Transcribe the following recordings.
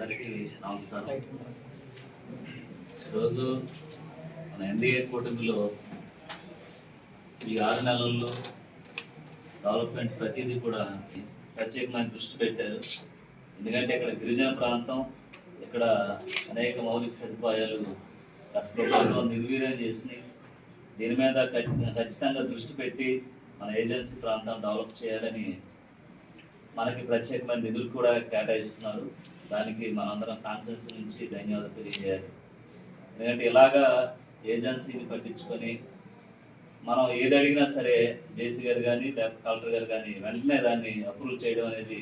అందరికీ నమస్కారం. ఈరోజు మన ఎన్డీఏ కూటమిలో ఈ ఆరు నెలల్లో డెవలప్మెంట్ ప్రతిదీ కూడా ప్రత్యేకమైన దృష్టి పెట్టారు. ఎందుకంటే ఇక్కడ గిరిజన ప్రాంతం ఇక్కడ అనేక మౌలిక సదుపాయాలు గత ప్రభుత్వం నిర్వీర్యం చేసి దీని మీద ఖచ్చి- ఖచ్చితంగా దృష్టి పెట్టి మన ఏజెన్సీ ప్రాంతం డెవలప్ చేయాలని మనకి ప్రత్యేకమైన నిధులు కూడా కేటాయిస్తున్నారు. దానికి మనందరం కాన్సెన్స్ నుంచి ధన్యవాదాలు తెలియజేయాలి. ఎందుకంటే ఇలాగా ఏజెన్సీని పట్టించుకొని మనం ఏది అడిగినా సరే జేసీ గారు కానీ లేకపోతే కలెక్టర్ గారు కానీ వెంటనే దాన్ని అప్రూవ్ చేయడం అనేది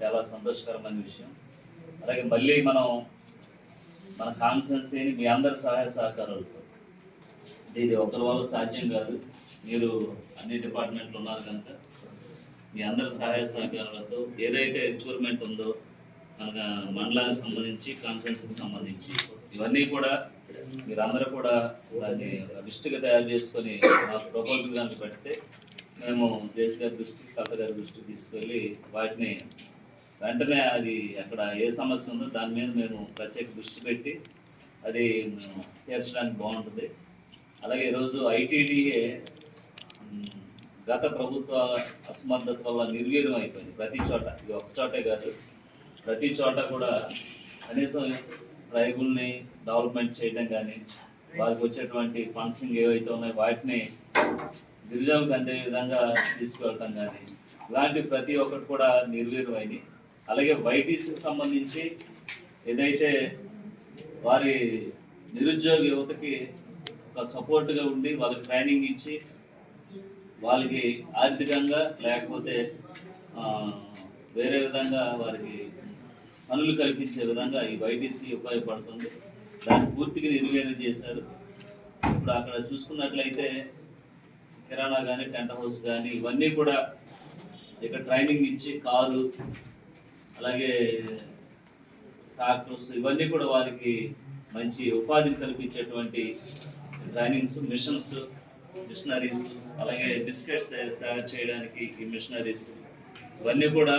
చాలా సంతోషకరమైన విషయం. అలాగే మళ్ళీ మనం మన కాన్సెన్సీని మీ అందరి సహాయ సహకారాలతో. ఇది ఒకరి వల్ల సాధ్యం కాదు. మీరు అన్ని డిపార్ట్మెంట్లు ఉన్నారు కనుక. మీ అందరి సహాయ సహకారాలతో ఏదైతే ఎక్స్పెరిమెంట్ ఉందో మన మండలానికి సంబంధించి కాన్సెన్స్కి సంబంధించి ఇవన్నీ కూడా మీరందరూ కూడా దాన్ని లిస్టుగా తయారు చేసుకొని మా ప్రపోజల్ కనుక పెడితే మేము జేసీ గారి దృష్టికి కలెక్టర్ గారి దృష్టికి తీసుకెళ్ళి వాటిని వెంటనే అది అక్కడ ఏ సమస్య ఉందో దాని మీద మేము ప్రత్యేక దృష్టి పెట్టి అది తీర్చడానికి బాగుంటుంది. అలాగే ఈరోజు ఐటీడీఏ గత ప్రభుత్వ అసమర్థత వల్ల నిర్వీర్యం అయిపోయింది. ప్రతి చోట ఇది ఒక చోటే కాదు. ప్రతి చోట కూడా కనీసం ట్రైబుల్ని డెవలప్మెంట్ చేయడం కానీ వారికి వచ్చేటువంటి ఫండ్సింగ్ ఏవైతే ఉన్నాయో వాటిని గిరిజనులకు అందే విధంగా తీసుకువెళ్ళటం కానీ ఇలాంటి ప్రతి ఒక్కటి కూడా నిర్వీర్యమైంది అలాగే వైటీసీకి సంబంధించి ఏదైతే వారి నిరుద్యోగ యువతకి ఒక సపోర్ట్గా ఉండి వాళ్ళకి ట్రైనింగ్ ఇచ్చి వాళ్ళకి ఆర్థికంగా లేకపోతే వేరే విధంగా వారికి పనులు కల్పించే విధంగా ఈ వైటీసీ ఉపయోగపడుతుంది. దాన్ని పూర్తిగా నిర్వీర్యం చేశారు. ఇప్పుడు అక్కడ చూసుకున్నట్లయితే కిరాణా కానీ టెంట్ హౌస్ కానీ ఇవన్నీ కూడా ఇక్కడ ట్రైనింగ్ ఇచ్చి కారు అలాగే ట్రాక్టర్స్ ఇవన్నీ కూడా వారికి మంచి ఉపాధిని కల్పించేటువంటి ట్రైనింగ్స్ మిషన్స్ మిషనరీస్ అలాగే బిస్కెట్స్ తయారు చేయడానికి ఈ మిషనరీస్ ఇవన్నీ కూడా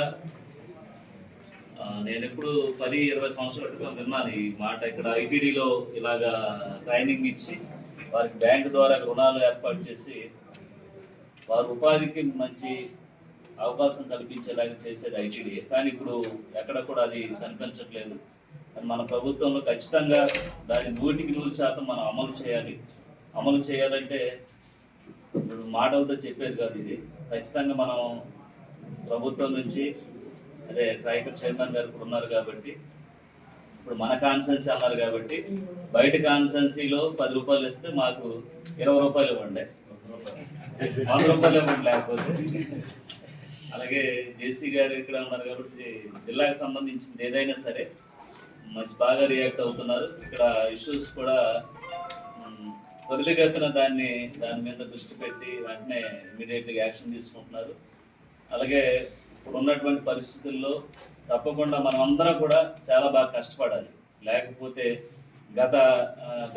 నేను ఎప్పుడు పది ఇరవై సంవత్సరాల క్రితం విన్నాను ఈ మాట. ఇక్కడ ఐటీడీలో ఇలాగా ట్రైనింగ్ ఇచ్చి వారికి బ్యాంకు ద్వారా రుణాలు ఏర్పాటు చేసి వారి ఉపాధికి మంచి అవకాశం కల్పించేలాగా చేసేది ఐటీడీ కానీ ఇప్పుడు ఎక్కడ కూడా అది కనిపించట్లేదు. మన ప్రభుత్వంలో ఖచ్చితంగా దాని నూటికి నూరు శాతం మనం అమలు చేయాలి. అమలు చేయాలంటే ఇప్పుడు మాటలతో చెప్పేది కాదు ఇది. ఖచ్చితంగా మనం ప్రభుత్వం నుంచి అదే ట్రైకర్ చైర్మన్ గారు ఇప్పుడు ఉన్నారు కాబట్టి ఇప్పుడు మన కాన్సెన్సీ అన్నారు కాబట్టి బయట కాన్సెన్సీలో పది రూపాయలు ఇస్తే మాకు ఇరవై రూపాయలు ఇవ్వండి. వంద రూపాయలు ఇవ్వండి లేకపోతే. అలాగే జేసీ గారు ఇక్కడ ఉన్నారు కాబట్టి జిల్లాకు సంబంధించింది ఏదైనా సరే మంచి బాగా రియాక్ట్ అవుతున్నారు. ఇక్కడ ఇష్యూస్ కూడా త్వరితగతిన దాన్ని దాని మీద దృష్టి పెట్టి వెంటనే ఇమీడియట్గా యాక్షన్ తీసుకుంటున్నారు. అలాగే ఇప్పుడు ఉన్నటువంటి పరిస్థితుల్లో తప్పకుండా మనం అందరం కూడా చాలా బాగా కష్టపడాలి. లేకపోతే గత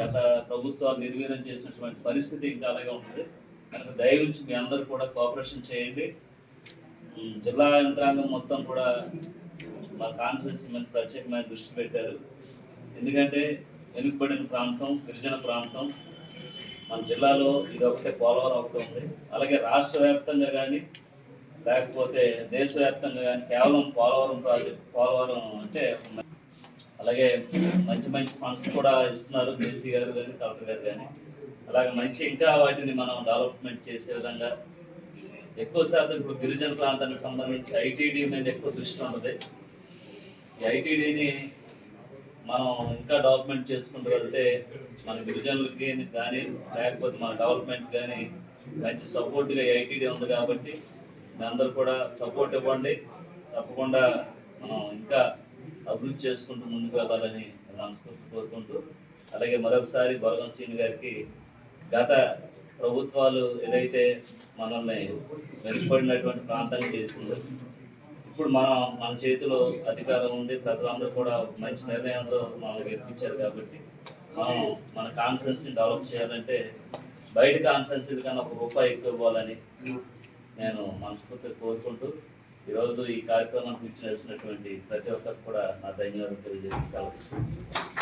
గత ప్రభుత్వాలు నిర్వీర్యం చేసినటువంటి పరిస్థితి ఇంకా అలాగే ఉంటుంది. కనుక దయవుంచి మీ అందరూ కూడా కోఆపరేషన్ చేయండి. జిల్లా యంత్రాంగం మొత్తం కూడా మా కాన్సెన్స్ మీద ప్రత్యేకమైన దృష్టి పెట్టారు. ఎందుకంటే వెనుకబడిన ప్రాంతం గిరిజన ప్రాంతం మన జిల్లాలో ఇది ఒకటే పోలవరం ఒకటి ఉంది. అలాగే రాష్ట్ర వ్యాప్తంగా కానీ లేకపోతే దేశవ్యాప్తంగా కానీ కేవలం పోలవరం ప్రాజెక్ట్ పోలవరం అంటే అలాగే మంచి మంచి ఫండ్స్ కూడా ఇస్తున్నారు కేసీ గారు కానీ కలెక్టర్ గారు కానీ అలాగే మంచి ఇంకా వాటిని మనం డెవలప్మెంట్ చేసే విధంగా ఎక్కువ శాతం ఇప్పుడు గిరిజన ప్రాంతానికి సంబంధించి ఐటీడీ మీద ఎక్కువ దృష్టి ఉన్నది ఈ ఐటీడీని మనం ఇంకా డెవలప్మెంట్ చేసుకుంటూ వెళ్తే మన గిరిజనులకి కానీ లేకపోతే మన డెవలప్మెంట్ కానీ మంచి సపోర్ట్గా ఐటీడీ ఉంది కాబట్టి మీ అందరూ కూడా సపోర్ట్ ఇవ్వండి. తప్పకుండా మనం ఇంకా అభివృద్ధి చేసుకుంటూ ముందుకు వెళ్ళాలని మనస్ఫూర్తి కోరుకుంటూ అలాగే మరొకసారి బొరగం శ్రీని గారికి గత ప్రభుత్వాలు ఏదైతే మనల్ని వెనుకబడినటువంటి ప్రాంతాన్ని చేసిందో ఇప్పుడు మన మన చేతిలో అధికారం ఉంది ప్రజలందరూ కూడా మంచి నిర్ణయంతో మనం గెలిపించారు కాబట్టి మనం మన కాన్సెన్స్ని డెవలప్ చేయాలంటే బయట కాన్సెన్సీ కన్నా ఒక రూపాయి ఎక్కువ ఇవ్వాలని నేను మనస్ఫూర్తిగా కోరుకుంటూ ఈరోజు ఈ కార్యక్రమానికి ఇచ్చినటువంటి ప్రతి ఒక్కరికి కూడా నా ధన్యవాదాలు తెలియజేసి సెలవు